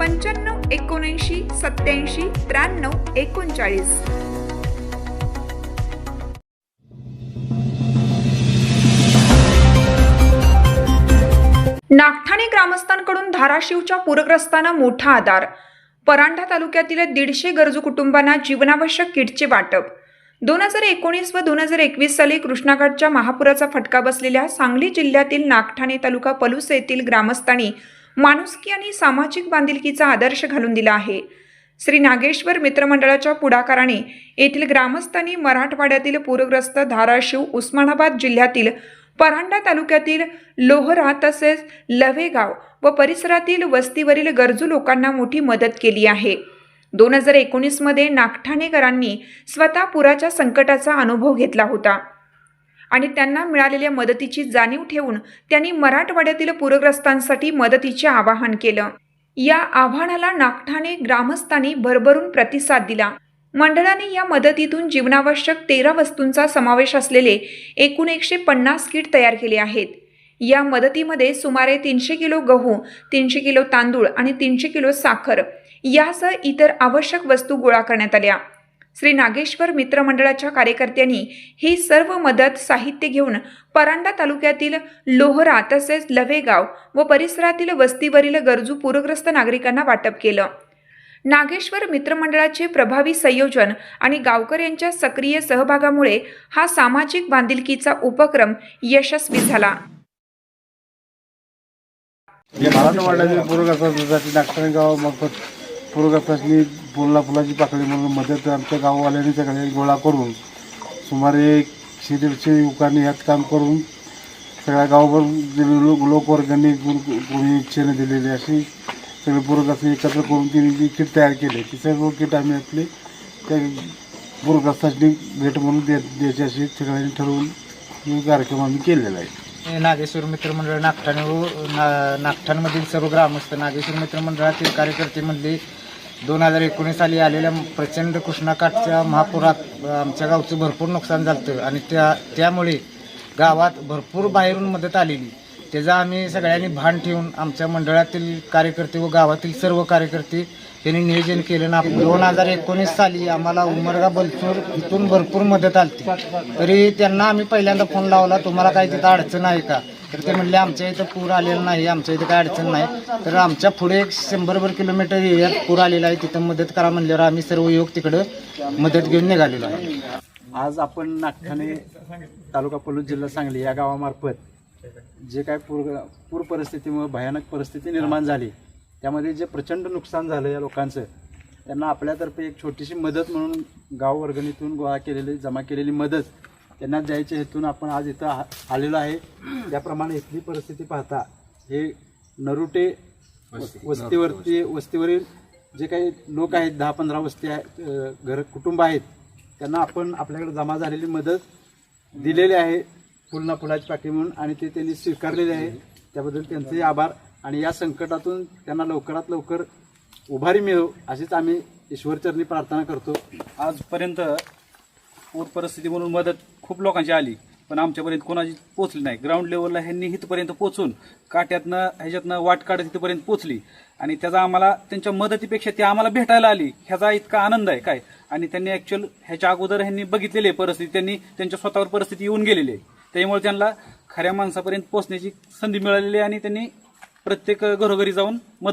पंच्याण्णव एकोणऐंशी सत्याऐंशी त्र्याण्णव एकोणचाळीस. नागठाणे ग्रामस्थांकडून धाराशिवच्या पूरग्रस्तांना मोठा आधार. परांडा तालुक्यातील दीडशे गरजू कुटुंबांना जीवनावश्यक किटचे वाटप. दोन हजार एकोणीस व दोन हजार एकवीस साली कृष्णाघाटच्या महापुराचा फटका बसलेल्या सांगली जिल्ह्यातील नागठाणे तालुका पलूस येथील ग्रामस्थांनी माणुसकी आणि सामाजिक बांधिलकीचा आदर्श घालून दिला आहे. श्री नागेश्वर मित्रमंडळाच्या पुढाकाराने येथील ग्रामस्थांनी मराठवाड्यातील पूरग्रस्त धाराशिव उस्मानाबाद जिल्ह्यातील परांडा तालुक्यातील लोहरा तसेच लव्हेगाव व परिसरातील वस्तीवरील गरजू लोकांना मोठी मदत केली आहे. दोन हजार एकोणीसमध्ये नागठाणेकरांनी स्वतः पुराच्या संकटाचा अनुभव घेतला होता. आणि त्यांना मिळालेल्या मदतीची जाणीव ठेवून त्यांनी मराठवाड्यातील पूरग्रस्तांसाठी मदतीचे आवाहन केलं. या आव्हानाला नागठाणे ग्रामस्थांनी भरभरून प्रतिसाद दिला. मंडळाने या मदतीतून जीवनावश्यक तेरा वस्तूंचा समावेश असलेले एकूण एकशे पन्नास किट तयार केले आहेत. या मदतीमध्ये सुमारे तीनशे किलो गहू तीनशे किलो तांदूळ आणि तीनशे किलो साखर यासह इतर आवश्यक वस्तू गोळा करण्यात आल्या. श्री नागेश्वर मित्रमंडळाच्या कार्यकर्त्यांनी ही सर्व मदत साहित्य घेऊन परांडा तालुक्यातील लोहरा तसेच लवेगाव व परिसरातील वस्तीवरील गरजू पूरग्रस्त नागरिकांना वाटप केलं. नागेश्वर मित्रमंडळाचे प्रभावी संयोजन आणि गावकर यांच्या सक्रिय सहभागामुळे हा सामाजिक बांधिलकीचा उपक्रम यशस्वी झाला. पूरग्रस्तांसाठी नागठाणे गावामार्फत पूरग्रस्तांनी फुला फुलाची पाकळी म्हणून मदत आमच्या गाववाल्यांनी सगळे गोळा करून सुमारे एकशे दीडशे युवकांनी ह्यात काम करून सगळ्या गावभर लोक लोकवर्गांनी कोणी इच्छेने दिलेली अशी सगळे पूरग्रस्त एकत्र करून तिने जी किट तयार केली ती सर्व किट आम्ही आपले त्या पूरग्रस्तांनी भेट म्हणून दे द्यायची अशी सगळ्यांनी ठरवून हे कार्यक्रम आम्ही केलेला आहे. नागेश्वर मित्रमंडळ नागठाण व ना नागठाणमधील सर्व ग्रामस्थ नागेश्वर मित्रमंडळातील कार्यकर्ते म्हणले दोन हजार एकोणीस साली आलेल्या प्रचंड कृष्णाकाठच्या महापुरात आमच्या गावचं भरपूर नुकसान झालं आणि त्या त्यामुळे गावात भरपूर बाहेरून मदत आलेली. त्याचा आम्ही सगळ्यांनी भान ठेवून आमच्या मंडळातील कार्यकर्ते व गावातील सर्व कार्यकर्ते त्यांनी नियोजन केलं ना. दोन हजार एकोणीस साली आम्हाला उमरगा बलसूर इथून भरपूर मदत आली तरी त्यांना आम्ही पहिल्यांदा फोन लावला तुम्हाला काही तिथं अडचण आहे का? तर ते म्हणले आमच्या इथं पूर आलेला नाही आमच्या इथं काही अडचण नाही. तर आमच्या पुढे एक शंभरभर किलोमीटर एरियात पूर आलेला आहे तिथं मदत करा म्हणल्यावर आम्ही सर्व युवक तिकडं मदत घेऊन निघालेलो आहे. आज आपण नागठाणे तालुका पलूस जिल्हा सांगली या गावामार्फत जे काय पूर पूर परिस्थितीमुळे भयानक परिस्थिती निर्माण झाली. त्यामध्ये जे प्रचंड नुकसान झालं या लोकांचं त्यांना आपल्यातर्फे एक छोटीशी मदत म्हणून गाव वर्गणीतून गोळा केलेली जमा केलेली मदत त्यांना द्यायच्या हेतून आपण आज इथं आलेलो आहे. त्याप्रमाणे इथली परिस्थिती पाहता हे नरुटे वस्तीवरती वस्तीवरील जे काही लोक आहेत दहा पंधरा वस्ती आहेत घर कुटुंब आहेत त्यांना आपण आपल्याकडे जमा झालेली मदत दिलेली आहे. फुलना फुलाची पाठी म्हणून आणि ते त्यांनी स्वीकारलेले आहे. त्याबद्दल त्यांचे आभार. आणि या संकटातून त्यांना लवकरात लवकर उभारी मिळो अशीच आम्ही ईश्वरचरणी प्रार्थना करतो. आजपर्यंत पूर परिस्थिती म्हणून मदत खूप लोकांची आली पण आमच्यापर्यंत कोणाची पोचली नाही. ग्राउंड लेवलला ह्यांनी इथपर्यंत पोचून काट्यातनं ह्याच्यातनं वाट काढत इथपर्यंत पोचली आणि त्याचा आम्हाला त्यांच्या मदतीपेक्षा ती आम्हाला भेटायला आली. ह्याचा इतका आनंद आहे. काय? आणि त्यांनी ॲक्च्युअल ह्याच्या अगोदर ह्यांनी बघितलेली आहे परिस्थिती. त्यांनी त्यांच्या स्वतःवर परिस्थिती येऊन गेलेली आहे. त्यामुळे त्यांना खऱ्या माणसापर्यंत पोहोचण्याची संधी मिळालेली आहे आणि त्यांनी प्रत्येक घरोघरी जाऊन मदत